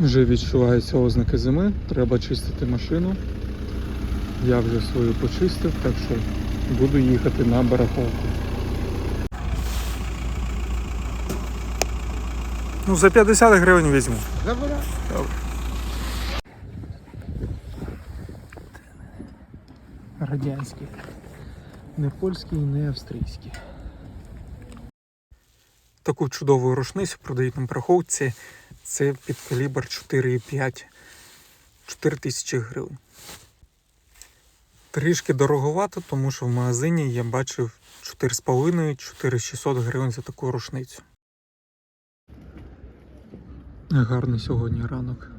Вже відчуваються ознаки зими, треба чистити машину. Я вже свою почистив, так що буду їхати на барахолку. Ну, за 50 гривень візьму. Добре. Радянський. Не польський, не австрійський. Таку чудову рушницю продають на барахолці. Це під калібр 4,5 4 тисячі гривень. Трішки дороговато, тому що в магазині я бачив 4,5-4600 гривень за таку рушницю. Гарний сьогодні ранок.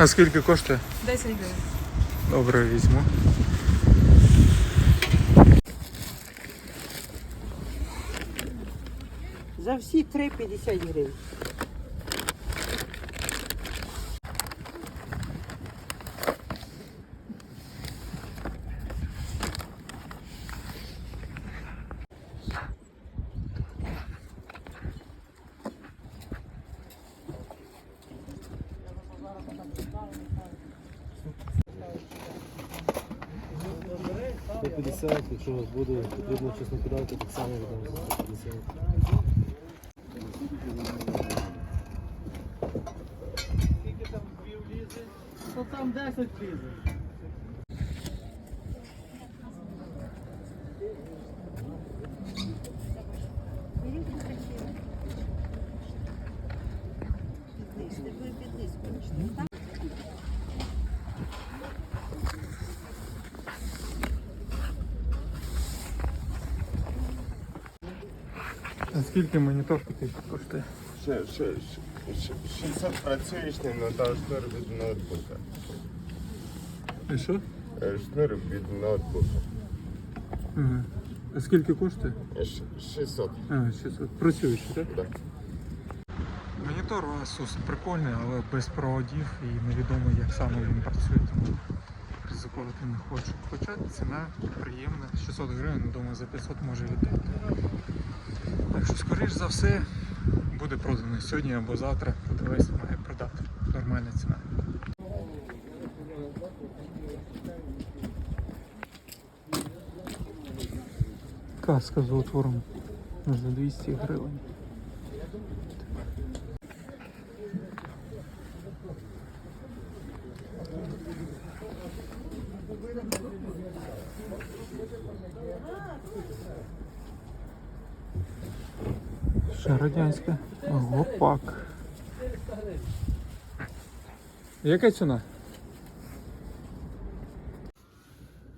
А скільки коштує? 10 гривень. Добре, візьму. За всі 3,50 гривень. До 50, якщо у вас буде потрібно чесно подати, так само віддам за 150. То там 10 лізе. А скільки монітор такий коштує? Ще, ще, ще, 60 працюючний, але та шнур від ноутбука. І що? Е, Шнур від ноутбука. Ага. А скільки коштує? Е, 600. А, 600. Працюючий, так? Да. Монітор у Asus прикольний, але без проводів і невідомо як саме він працює, тому ризикувати не хочу. Хоча ціна приємна, 600 гривень, думаю, за 500 може віддати. Так що, скоріш за все, буде проданий сьогодні або завтра. Продавець має продати. Нормальна ціна. Каска з отвором за 200 гривень. Ще радянська. Гопак. Яка ціна?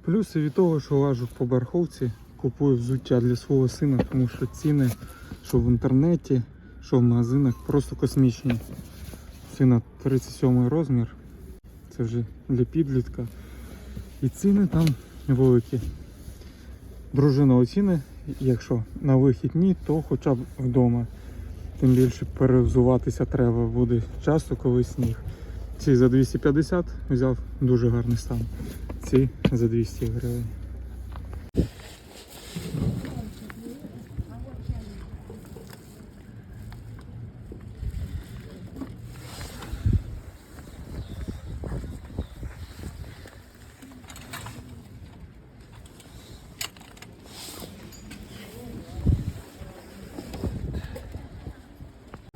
Плюси від того, що лажу по барахолці, купую взуття для свого сина, тому що ціни, що в інтернеті, що в магазинах, просто космічні. Сина 37 розмір. Це вже для підлітка. І ціни там великі. Дружина оціни, якщо на вихід ні, то хоча б вдома. Тим більше перевзуватися треба буде часто, коли сніг. Ці за 250 взяв дуже гарний стан. Ці за 200 гривень.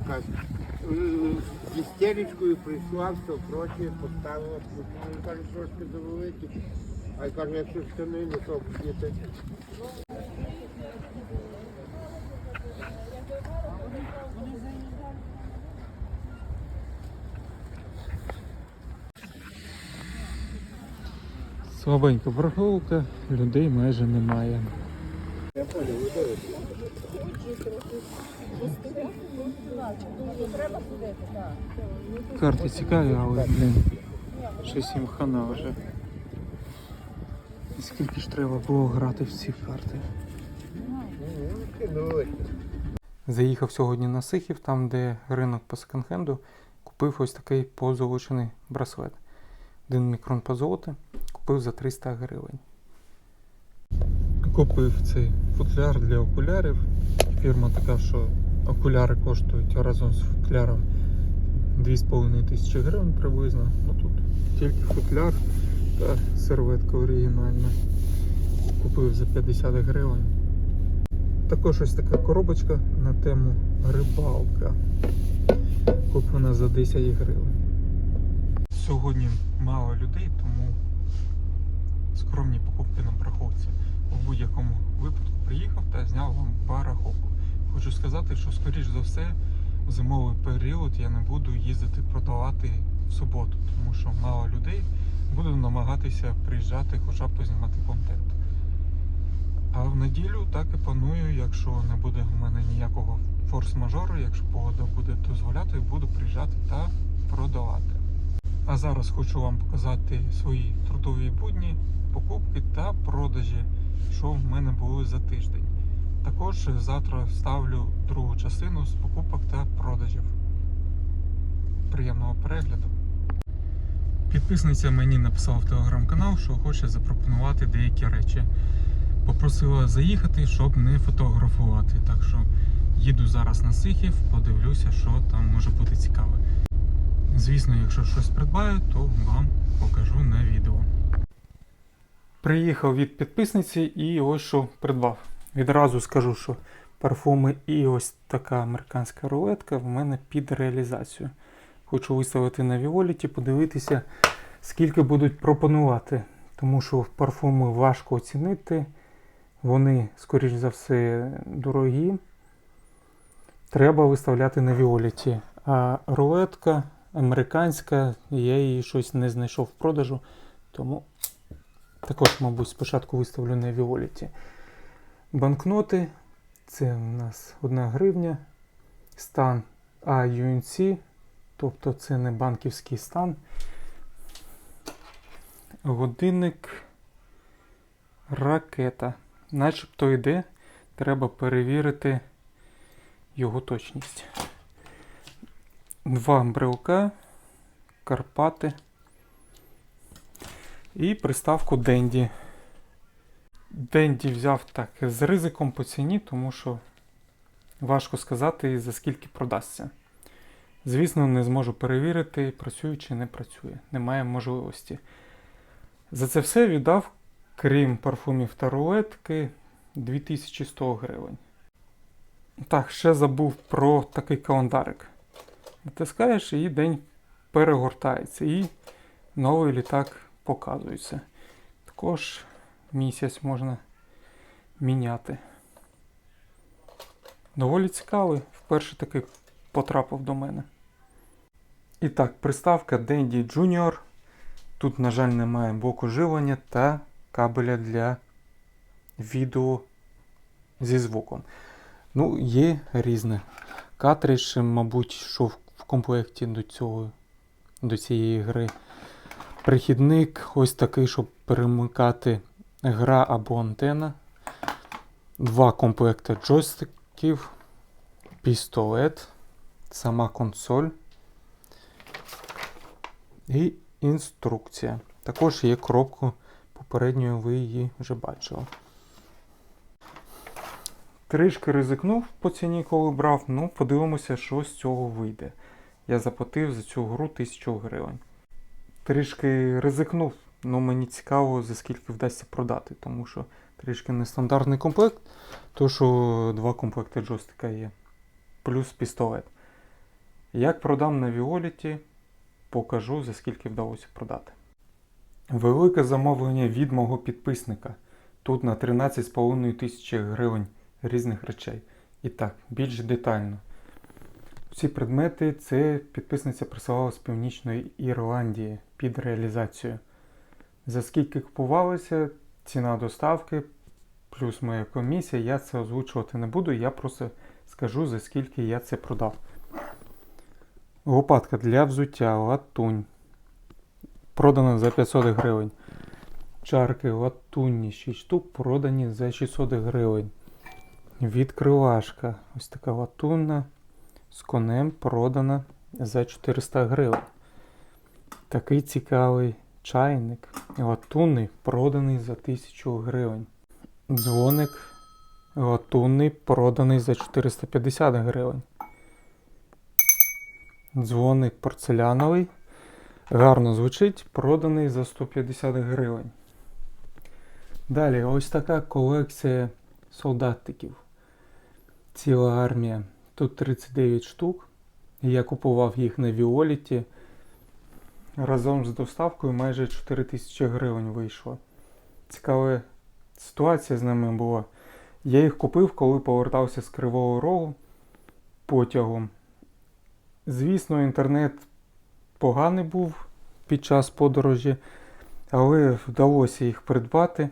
З істеричкою прийшла, все проче, поставила, він каже, трошки завеликі. А я кажу, якщо штани, не то будете. Слабенька барахолка, людей майже немає. Я понял. Карти цікаві, але, блін, щось їм хана вже. І скільки ж треба було грати в ці карти. Заїхав сьогодні на Сихів, там, де ринок по секонд-хенду, купив ось такий позолочений браслет. Один мікрон позолоти, купив за 300 гривень. Купив цей футляр для окулярів. Фірма така, що окуляри коштують разом з футляром 2,5 тисячі гривень приблизно. Ну тут тільки футляр та серветка оригінальна. Купив за 50 гривень. Також ось така коробочка на тему рибалка. Куплена за 10 гривень. Сьогодні мало людей, тому скромні покупки на парковці. У будь-якому випадку приїхав та зняв вам параховку. Хочу сказати, що скоріш за все в зимовий період я не буду їздити продавати в суботу, тому що мало людей. Буду намагатися приїжджати, хоча б познімати контент. А в неділю так і планую, якщо не буде у мене ніякого форс-мажору, якщо погода буде дозволяти, буду приїжджати та продавати. А зараз хочу вам показати свої трудові будні, покупки та продажі, що в мене були за тиждень. Також завтра ставлю другу частину з покупок та продажів. Приємного перегляду. Підписниця мені написала в телеграм-канал, що хоче запропонувати деякі речі. Попросила заїхати, щоб не фотографувати. Так що їду зараз на Сихів, подивлюся, що там може бути цікаве. Звісно, якщо щось придбаю, то вам покажу на відео. Приїхав від підписниці і ось що придбав. Відразу скажу, що парфуми і ось така американська рулетка в мене під реалізацію. Хочу виставити на Віоліті, подивитися, скільки будуть пропонувати. Тому що парфуми важко оцінити. Вони, скоріш за все, дорогі. Треба виставляти на Віоліті. А рулетка американська, я її щось не знайшов в продажу. Тому також, мабуть, спочатку виставлю на Віоліті. Банкноти. Це у нас 1 гривня. Стан AUNC, тобто це не банківський стан. Годинник ракета. Начебто йде, треба перевірити його точність. Два брелка, Карпати і приставку Денді. Денді взяв так з ризиком по ціні, тому що важко сказати, за скільки продасться. Звісно, не зможу перевірити, працює чи не працює. Немає можливості. За це все віддав, крім парфумів та рулетки, 2100 гривень. Так, ще забув про такий календарик. Натискаєш і день перегортається, і новий літак показується. Також місяць можна міняти. Доволі цікавий, вперше такий потрапив до мене. І так, приставка Dendy Junior. Тут, на жаль, немає блоку живлення та кабеля для відео зі звуком. Ну, є різне. Картридж, мабуть, що в комплекті до цього, до цієї гри. Прихідник ось такий, щоб перемикати гра або антена. Два комплекти джойстиків, пістолет, сама консоль і інструкція. Також є коробка попередньою, ви її вже бачили. Трішки ризикнув по ціні, коли брав, ну подивимося, що з цього вийде. Я заплатив за цю гру 1000 гривень. Трішки ризикнув, але мені цікаво, за скільки вдасться продати, тому що трішки нестандартний комплект, то що два комплекти джойстика є, плюс пістолет. Як продам на Віоліті, покажу, за скільки вдалося продати. Велике замовлення від мого підписника. Тут на 13,5 тисячі гривень різних речей. І так, більш детально. Ці предмети це підписниця присилала з Північної Ірландії під реалізацію. За скільки купувалося, ціна доставки плюс моя комісія, я це озвучувати не буду, я просто скажу за скільки я це продав. Лопатка для взуття, латунь. Продана за 500 гривень. Чарки латунні 6 штук продані за 600 гривень. Відкривашка. Ось така латунна з конем продана за 400 гривень. Такий цікавий чайник. Латунний проданий за 1000 гривень. Дзвоник латунний проданий за 450 гривень. Дзвоник порцеляновий. Гарно звучить, проданий за 150 гривень. Далі, ось така колекція солдатиків. Ціла армія. Тут 39 штук. Я купував їх на Віоліті. Разом з доставкою майже 4 тисячі гривень вийшло. Цікава ситуація з ними була. Я їх купив, коли повертався з Кривого Рогу потягом. Звісно, інтернет поганий був під час подорожі, але вдалося їх придбати.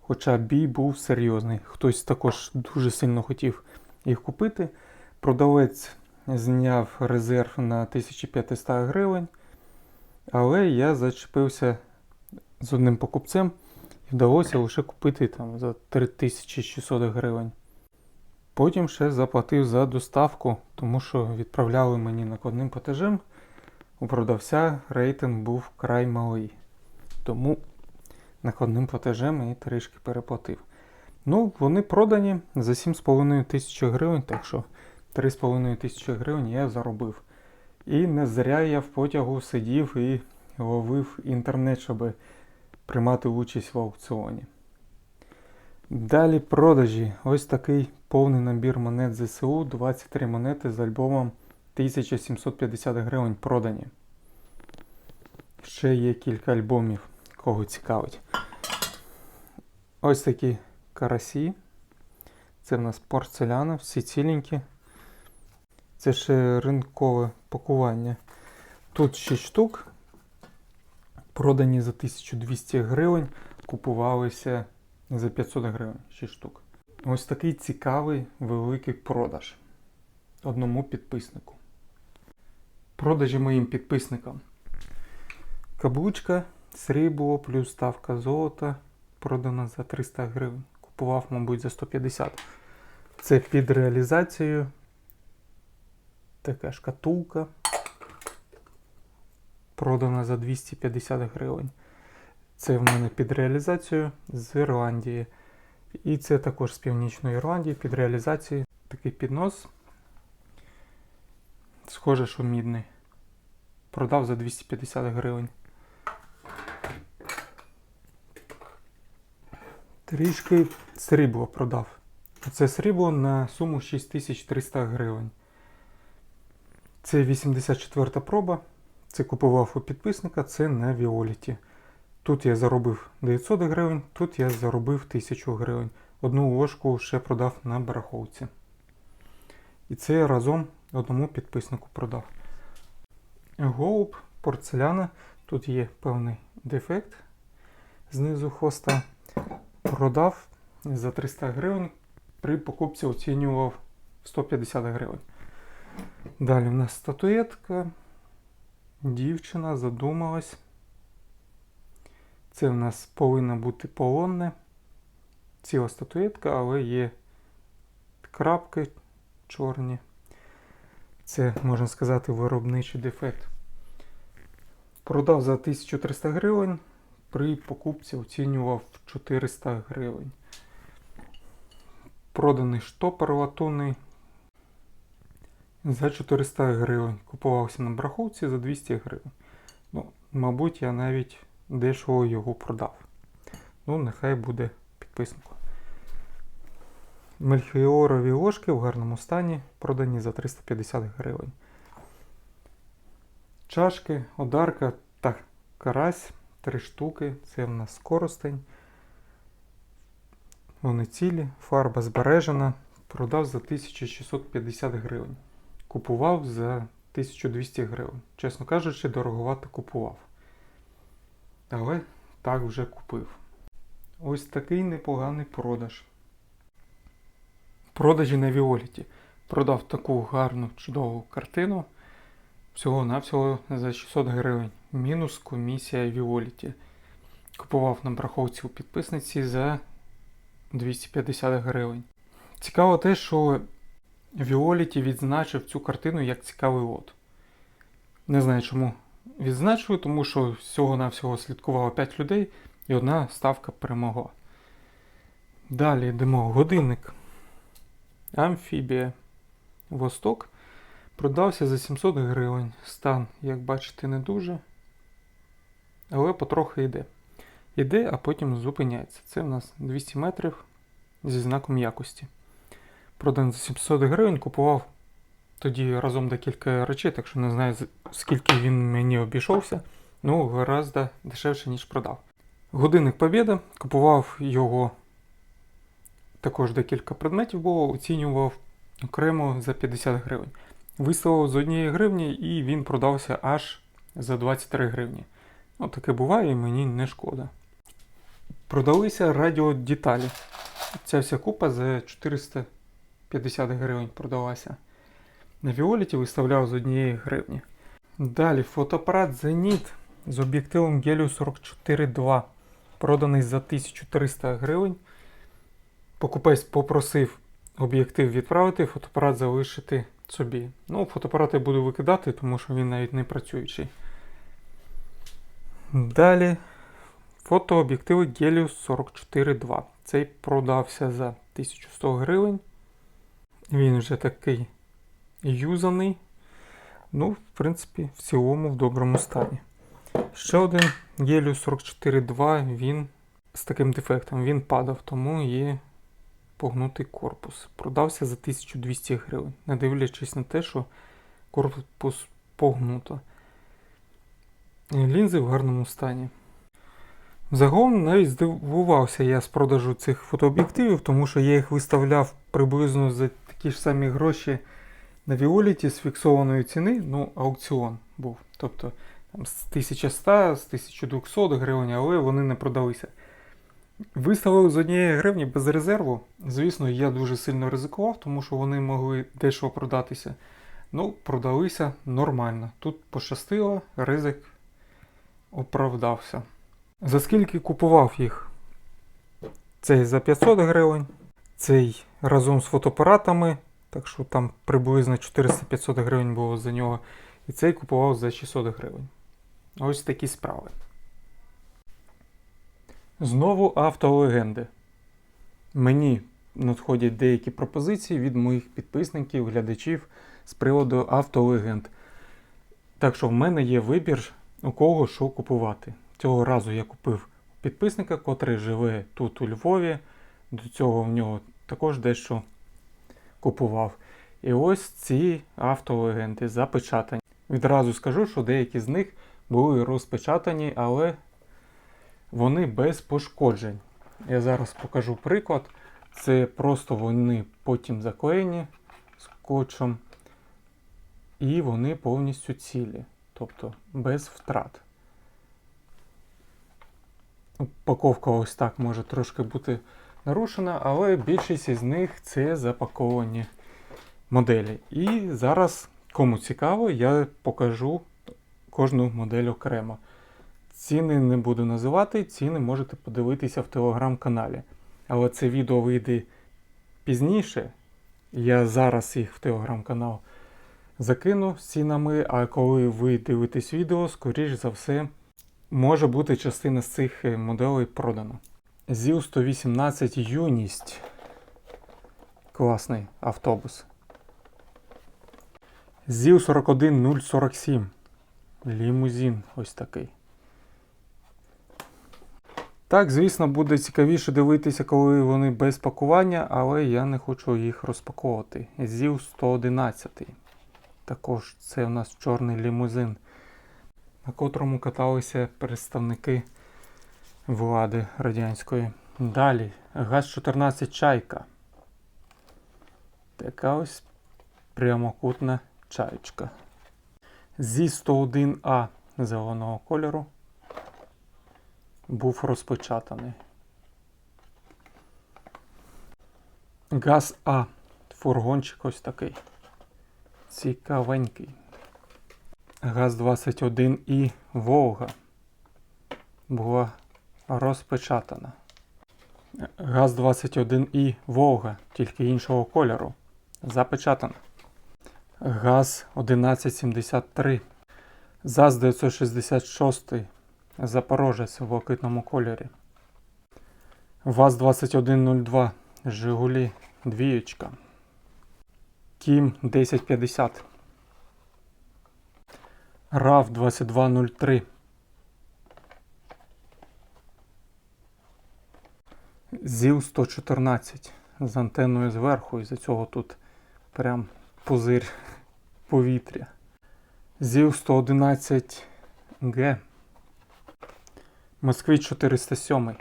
Хоча бій був серйозний. Хтось також дуже сильно хотів їх купити. Продавець зняв резерв на 1500 гривень, але я зачепився з одним покупцем і вдалося лише купити там за 3600 гривень. Потім ще заплатив за доставку, тому що відправляли мені накладним платежем. У продавця рейтинг був край малий. Тому накладним платежем і трішки переплатив. Ну, вони продані за 7,5 тисячі гривень, так що 3,5 тисячі гривень я заробив. І не зря я в потягу сидів і ловив інтернет, щоб приймати участь в аукціоні. Далі продажі. Ось такий повний набір монет ЗСУ, 23 монети з альбомом 1750 гривень продані. Ще є кілька альбомів, кого цікавить. Ось такі карасі. Це в нас порцеляна, всі ціленькі. Це ще ринкове пакування. Тут 6 штук. Продані за 1200 гривень. Купувалися за 500 гривень 6 штук. Ось такий цікавий великий продаж одному підписнику. Продажі моїм підписникам. Каблучка, срібло плюс ставка золота продана за 300 гривень. Купував, мабуть, за 150. Це під реалізацією. Така шкатулка. Продана за 250 гривень. Це в мене під реалізацію з Ірландії. І це також з Північної Ірландії під реалізацією. Такий піднос. Схоже, що мідний. Продав за 250 гривень. Трішки срібло продав. Це срібло на суму 6300 гривень. Це 84 проба. Це купував у підписника, це на Віоліті. Тут я заробив 900 гривень, тут я заробив 1000 гривень. Одну ложку ще продав на бараховці. І це я разом одному підписнику продав. Голуб, порцеляна. Тут є певний дефект знизу хвоста. Продав за 300 гривень. При покупці оцінював 150 гривень. Далі в нас статуетка. Дівчина задумалась. Це в нас повинна бути полонне. Ціла статуетка, але є крапки чорні. Це, можна сказати, виробничий дефект. Продав за 1300 гривень. При покупці оцінював 400 гривень. Проданий штопор латунний за 400 гривень. Купувався на браховці за 200 гривень. Ну, мабуть, я навіть дешево його продав. Ну, нехай буде підписнику. Мельхіорові ложки в гарному стані продані за 350 гривень. Чашки, одарка та карась. Три штуки. Це в нас коростень. Вони цілі, фарба збережена. Продав за 1650 гривень. Купував за 1200 гривень. Чесно кажучи, дороговато купував. Але так вже купив. Ось такий непоганий продаж. Продажі на Віоліті. Продав таку гарну чудову картину. Всього-навсього за 600 гривень. Мінус комісія Віоліті. Купував на браховці у підписниці за 250 гривень. Цікаво те, що Віоліті відзначив цю картину як цікавий лот. Не знаю чому відзначую, тому що всього-навсього слідкувало 5 людей і одна ставка перемогла. Далі йдемо. Годинник. Амфібія. Восток. Продався за 700 гривень. Стан, як бачите, не дуже. Але потрохи йде. Йде, а потім зупиняється. Це в нас 200 метрів зі знаком якості. Продан за 700 гривень, купував тоді разом декілька речей, так що не знаю, скільки він мені обійшовся. Ну, гораздо дешевше, ніж продав. Годинник Побєда. Купував його також декілька предметів було, оцінював окремо за 50 гривень. Виставив з однієї гривні і він продався аж за 23 гривні. Ну, таке буває і мені не шкода. Продалися радіодеталі. Ця вся купа за 450 гривень продалася. На Віоліті виставляв з однієї гривні. Далі фотоапарат Zenit з об'єктивом Helios 44.2, проданий за 1300 гривень. Покупець попросив об'єктив відправити, фотоапарат залишити собі. Ну, фотоапарат я буду викидати, тому що він навіть не працюючий. Далі фотооб'єктиви Helios 44.2. Цей продався за 1100 гривень. Він вже такий юзаний. Ну, в принципі, в цілому в доброму стані. Ще один Helios 44.2, він з таким дефектом. Він падав, тому є погнутий корпус. Продався за 1200 гривень, не дивлячись на те, що корпус погнуто. Лінзи в гарному стані. Загалом навіть здивувався я з продажу цих фотооб'єктивів, тому що я їх виставляв приблизно за такі ж самі гроші на Віоліті з фіксованої ціни, ну, аукціон був. Тобто там, з 1100, з 1200 гривень, але вони не продалися. Виставили з однієї гривні без резерву. Звісно, я дуже сильно ризикував, тому що вони могли дешево продатися. Ну, продалися нормально. Тут пощастило, ризик оправдався. За скільки купував їх? Цей за 500 гривень, цей разом з фотоапаратами, так що там приблизно 400-500 гривень було за нього. І цей купував за 600 гривень. Ось такі справи. Знову автолегенди. Мені надходять деякі пропозиції від моїх підписників, глядачів з приводу автолегенд. Так що в мене є вибір, у кого що купувати. Цього разу я купив підписника, котрий живе тут у Львові. До цього в нього також дещо купував. І ось ці автолегенди запечатані. Відразу скажу, що деякі з них були розпечатані, але вони без пошкоджень. Я зараз покажу приклад. Це просто вони потім заклеєні скотчем, і вони повністю цілі, тобто без втрат. Упаковка ось так може трошки бути нарушена, але більшість із них це запаковані моделі. І зараз, кому цікаво, я покажу кожну модель окремо. Ціни не буду називати, ціни можете подивитися в телеграм-каналі. Але це відео вийде пізніше. Я зараз їх в телеграм-канал закину з цінами, а коли ви дивитесь відео, скоріш за все, може бути частина з цих е, моделей продана. ЗІЛ 118 Юність. Класний автобус. ЗІЛ 41047. Лімузин ось такий. Так, звісно, буде цікавіше дивитися, коли вони без пакування, але я не хочу їх розпаковувати. ЗІЛ 111. Також це у нас чорний лімузин, на котрому каталися представники влади радянської. Далі, ГАЗ-14 Чайка. Така ось прямокутна чаєчка. Зі 101А зеленого кольору був розпечатаний. ГАЗ А. Фургончик ось такий. Цікавенький. ГАЗ-21 і Волга була розпечатана. ГАЗ-21 і Волга, тільки іншого кольору. Запечатана. ГАЗ-1173. ЗАЗ-966. Запорожець в блакитному кольорі. ВАЗ-2102. Жигулі двієчка. Кім 1050. РАВ 2203. ЗІЛ 114 з антенною зверху, і за цього тут прям пузир повітря. ЗІЛ 111 Г. Москвич 407.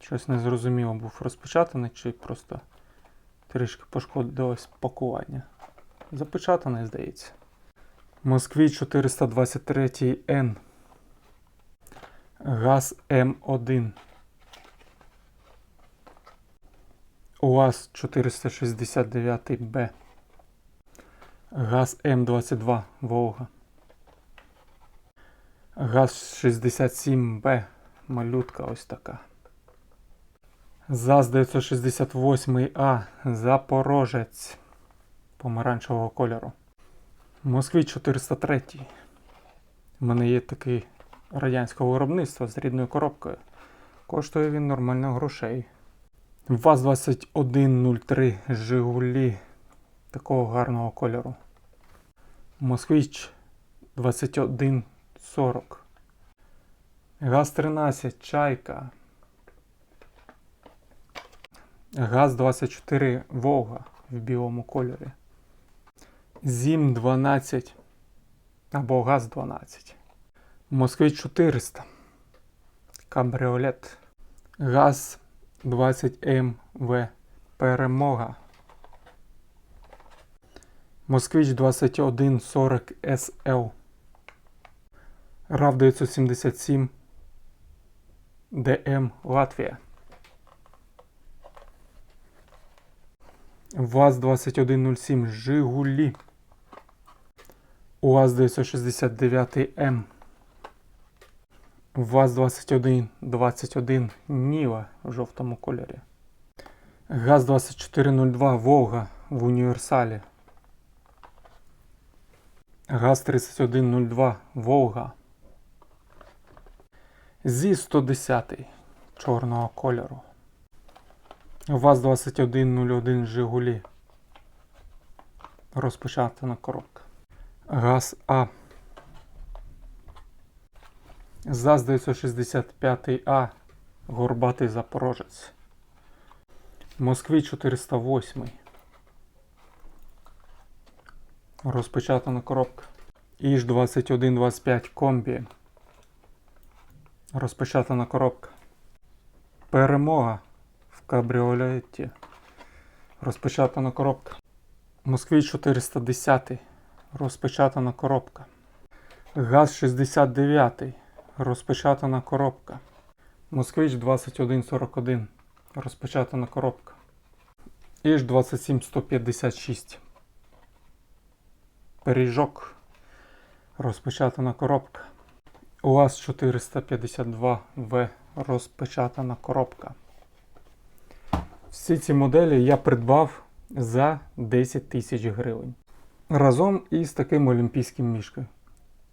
Щось незрозуміло був розпечатаний, чи просто трішки пошкодилось пакування. Запечатаний, здається. Москвич 423 Н. ГАЗ М1. УАЗ 469 Б. ГАЗ М22 Волга. ГАЗ 67 Б. Малютка ось така. ЗАЗ 968 А. Запорожець помаранчевого кольору. Москвич 403. У мене є такий радянського виробництва з рідною коробкою. Коштує він нормально грошей. ВАЗ-2103 Жигулі такого гарного кольору. Москвич 2140. ГАЗ-13 Чайка. ГАЗ-24 Волга в білому кольорі. Зім 12 або ГАЗ-12. Москвич 400. Кабріолет. ГАЗ 20МВ. Перемога. Москвич 2140 СЛ. РАВ 977 ДМ Латвія. ВАЗ-2107 Жигулі. УАЗ-969М. ВАЗ-2121 Ніва в жовтому кольорі. ГАЗ-2402 Волга в універсалі. ГАЗ-3102 Волга. ЗІ-110 чорного кольору. ВАЗ-2101 Жигулі. Розпечатана коробка. ГАЗ А. ЗАЗ 965А. Горбатий Запорожець. Москві 408. Розпечатана коробка. Іж 2125 комбі. Розпечатана коробка. Перемога в кабріолеті. Розпечатана коробка. Москві 410. Розпечатана коробка. ГАЗ 69. Розпечатана коробка. Москвич 2141. Розпечатана коробка. Іж 27156. Пиріжок. Розпечатана коробка. УАЗ 452 В. Розпечатана коробка. Всі ці моделі я придбав за 10 тисяч гривень. Разом із таким олімпійським мішкою.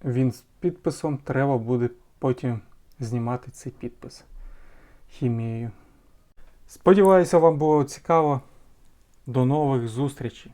Він з підписом треба буде потім знімати цей підпис хімією. Сподіваюся, вам було цікаво. До нових зустрічей!